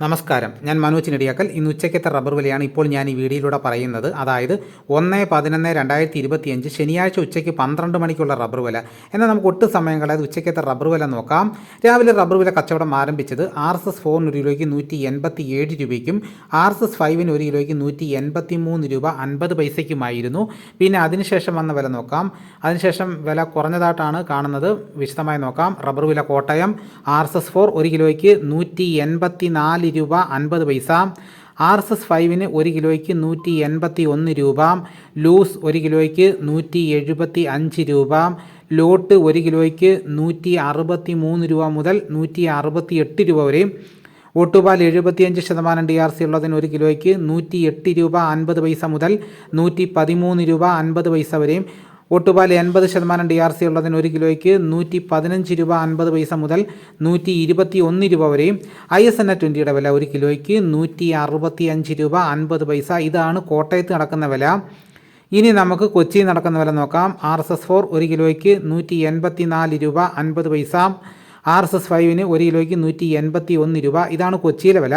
നമസ്കാരം. ഞാൻ മനോജ് നെടിയാക്കൽ. ഇന്ന് ഉച്ചയ്ക്കത്തെ റബ്ബർ വിലയാണ് ഇപ്പോൾ ഞാൻ ഈ വീഡിയോയിലൂടെ പറയുന്നത്. അതായത് ഒന്ന് പതിനൊന്ന് രണ്ടായിരത്തി ഇരുപത്തിയഞ്ച് ശനിയാഴ്ച ഉച്ചയ്ക്ക് പന്ത്രണ്ട് മണിക്കുള്ള റബ്ബർ വില. എന്നാൽ നമുക്ക് ഒട്ടും സമയം കളയാതെ ഉച്ചയ്ക്കത്തെ റബ്ബർ വില നോക്കാം. രാവിലെ റബ്ബർ വില കച്ചവടം ആരംഭിച്ചത് ആർ എസ് എസ് ഫോറിന് ഒരു കിലോയ്ക്ക് നൂറ്റി എൺപത്തി ഏഴ് രൂപയ്ക്കും ആർ എസ് എസ് ഫൈവിന് ഒരു കിലോയ്ക്ക് നൂറ്റി എൺപത്തി മൂന്ന് രൂപ അൻപത് പൈസയ്ക്കുമായിരുന്നു. പിന്നെ അതിനുശേഷം വന്ന വില നോക്കാം. അതിനുശേഷം വില കുറഞ്ഞതായിട്ടാണ് കാണുന്നത്. വിശദമായി നോക്കാം. റബ്ബർ വില Kottayam R S S four ഒരു കിലോയ്ക്ക് നൂറ്റി എൺപത്തി നാല് രൂപ അൻപത് പൈസ. ആർ എസ് എസ് ഫൈവിന് ഒരു കിലോയ്ക്ക് നൂറ്റി എൺപത്തി ഒന്ന് രൂപ. ലൂസ് ഒരു കിലോയ്ക്ക് നൂറ്റി എഴുപത്തി അഞ്ച് രൂപ. ലോട്ട് ഒരു കിലോയ്ക്ക് നൂറ്റി അറുപത്തി മൂന്ന് രൂപ മുതൽ നൂറ്റി അറുപത്തി എട്ട് രൂപ വരെയും ഒട്ടുപാൽ എഴുപത്തിയഞ്ച് ശതമാനം ഡി ആർ സി ഉള്ളതിന് ഒരു കിലോയ്ക്ക് നൂറ്റി എട്ട് രൂപ അൻപത് പൈസ മുതൽ നൂറ്റി പതിമൂന്ന് രൂപ അൻപത് പൈസ വരെയും ഒട്ടുപാൽ എൺപത് ശതമാനം ഡി ആർ സി ഉള്ളതിന് ഒരു കിലോയ്ക്ക് നൂറ്റി പതിനഞ്ച് രൂപ അൻപത് പൈസ മുതൽ നൂറ്റി ഇരുപത്തി ഒന്ന് രൂപ വരെയും ഐ എസ് എൻ എ ട്വന്റിയുടെ വില ഒരു കിലോയ്ക്ക് നൂറ്റി അറുപത്തി അഞ്ച് രൂപ അൻപത് പൈസ. ഇതാണ് കോട്ടയത്ത് നടക്കുന്ന വില. ഇനി നമുക്ക് കൊച്ചിയിൽ നടക്കുന്ന വില നോക്കാം. ആർ എസ് എസ് ഫോർ ഒരു കിലോയ്ക്ക് നൂറ്റി എൺപത്തി നാല് രൂപ അൻപത് പൈസ. ആർ എസ് എസ് ഫൈവിന് ഒരു കിലോയ്ക്ക് നൂറ്റി എൺപത്തി ഒന്ന് രൂപ. ഇതാണ് കൊച്ചിയിലെ വില.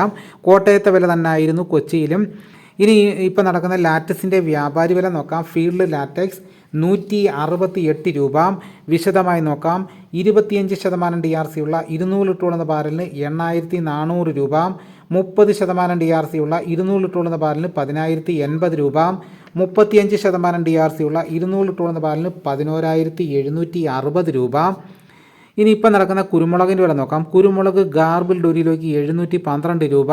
കോട്ടയത്തെ വില തന്നെ ആയിരുന്നു കൊച്ചിയിലും. ഇനി ഇപ്പോൾ നടക്കുന്ന ലാറ്റക്സിന്റെ വ്യാപാരി വില നോക്കാം. ഫീൽഡ് ലാറ്റക്സ് നൂറ്റി അറുപത്തി എട്ട് രൂപ. വിശദമായി നോക്കാം. ഇരുപത്തിയഞ്ച് ശതമാനം ഡി ആർ സി ഉള്ള ഇരുന്നൂറ് ലിറ്ററുള്ള ബാരലിന് എണ്ണായിരത്തി നാനൂറ് രൂപ. മുപ്പത് ശതമാനം ഡി ആർ സി ഉള്ള ഇരുന്നൂറ് ലിറ്ററുള്ള ബാരലിന് പതിനായിരത്തി എൺപത് രൂപ. മുപ്പത്തിയഞ്ച് ശതമാനം ഡി ആർ സി ഉള്ള ഇരുന്നൂറ് ലിറ്ററുള്ള ബാരലിന് പതിനോരായിരത്തി എഴുന്നൂറ്റി അറുപത് രൂപ. ഇനി ഇപ്പം നടക്കുന്ന കുരുമുളകിന്റെ വില നോക്കാം. കുരുമുളക് ഗാർബിൾഡ് ഒരു കിലോയ്ക്ക് എഴുന്നൂറ്റി പന്ത്രണ്ട് രൂപ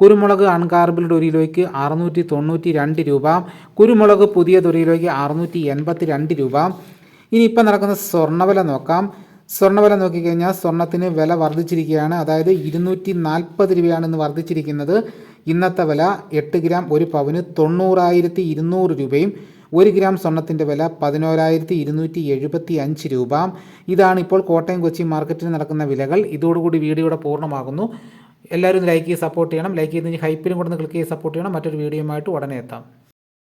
കുരുമുളക് അൺഗാർബിൾഡ് ഒരു കിലോയ്ക്ക് അറുന്നൂറ്റി തൊണ്ണൂറ്റി രണ്ട് രൂപ കുരുമുളക് പുതിയത് ഒരു കിലോയ്ക്ക് അറുന്നൂറ്റി എൺപത്തി രണ്ട് രൂപ. ഇനി ഇപ്പം നടക്കുന്ന സ്വർണവില നോക്കാം. സ്വർണവില നോക്കിക്കഴിഞ്ഞാൽ സ്വർണത്തിന് വില വർദ്ധിച്ചിരിക്കുകയാണ്. അതായത് ഇരുന്നൂറ്റി നാൽപ്പത് രൂപയാണ് ഇന്ന് വർദ്ധിച്ചിരിക്കുന്നത്. ഇന്നത്തെ വില എട്ട് ഗ്രാം ഒരു പവന് തൊണ്ണൂറായിരത്തി ഇരുന്നൂറ് രൂപയും ഒരു ഗ്രാം സ്വർണത്തിന്റെ വില പതിനോരായിരത്തി ഇരുന്നൂറ്റി എഴുപത്തി അഞ്ച് രൂപ. ഇതാണ് ഇപ്പോൾ കോട്ടയം കൊച്ചി മാർക്കറ്റിൽ നടക്കുന്ന വിലകൾ. ഇതോടുകൂടി വീഡിയോയുടെ പൂർണമാകുന്നു. എല്ലാവരും ലൈക്ക് ചെയ്ത് സപ്പോർട്ട് ചെയ്യണം. ലൈക്ക് ചെയ്ത് ഹൈപ്പിലും കൂടെ ക്ലിക്ക് ചെയ്ത് സപ്പോർട്ട് ചെയ്യണം. മറ്റൊരു വീഡിയോയുമായിട്ട് ഉടനെ എത്താം.